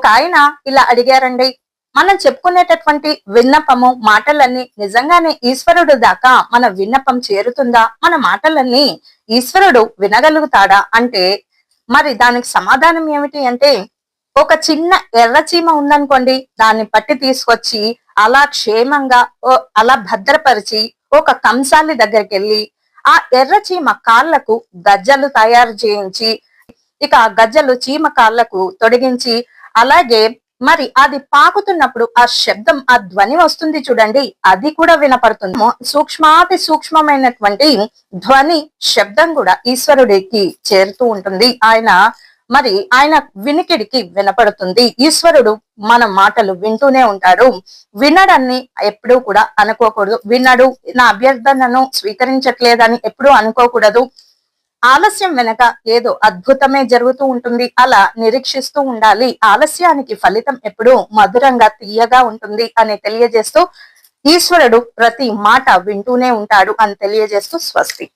ఒక ఆయన ఇలా అడిగారండి మనం చెప్పుకునేటటువంటి విన్నపము మాటలన్నీ నిజంగానే ఈశ్వరుడు దాకా మన విన్నపం చేరుతుందా? మన మాటలన్నీ ఈశ్వరుడు వినగలుగుతాడా? అంటే మరి దానికి సమాధానం ఏమిటి అంటే ఒక చిన్న ఎర్ర చీమ ఉందనుకోండి దాన్ని పట్టి తీసుకొచ్చి అలా క్షేమంగా అలా భద్రపరిచి ఒక కంసాలి దగ్గరికి వెళ్ళి ఆ ఎర్ర చీమ కాళ్ళకు గజ్జలు తయారు చేయించి ఇక ఆ గజ్జలు చీమ కాళ్ళకు తొడిగించి అలాగే మరి అది పాకుతున్నప్పుడు ఆ శబ్దం ఆ ధ్వని వస్తుంది చూడండి. అది కూడా వినపడుతుంది. సూక్ష్మాతి సూక్ష్మమైనటువంటి ధ్వని శబ్దం కూడా ఈశ్వరుడికి చేరుతూ ఉంటుంది. ఆయన మరి ఆయన వినికిడికి వినపడుతుంది. ఈశ్వరుడు మన మాటలు వింటూనే ఉంటాడు. వినడాన్ని ఎప్పుడూ కూడా అనుకోకూడదు. వినడు నా అభ్యర్థనను స్వీకరించట్లేదని ఎప్పుడూ అనుకోకూడదు. ఆలస్యం వెనక ఏదో అద్భుతమే జరుగుతూ ఉంటుంది. అలా నిరీక్షిస్తూ ఉండాలి. ఆలస్యానికి ఫలితం ఎప్పుడూ మధురంగా తీయగా ఉంటుంది అని తెలియజేస్తూ ఈశ్వరుడు ప్రతి మాట వింటూనే ఉంటాడు అని తెలియజేస్తూ స్వస్తి.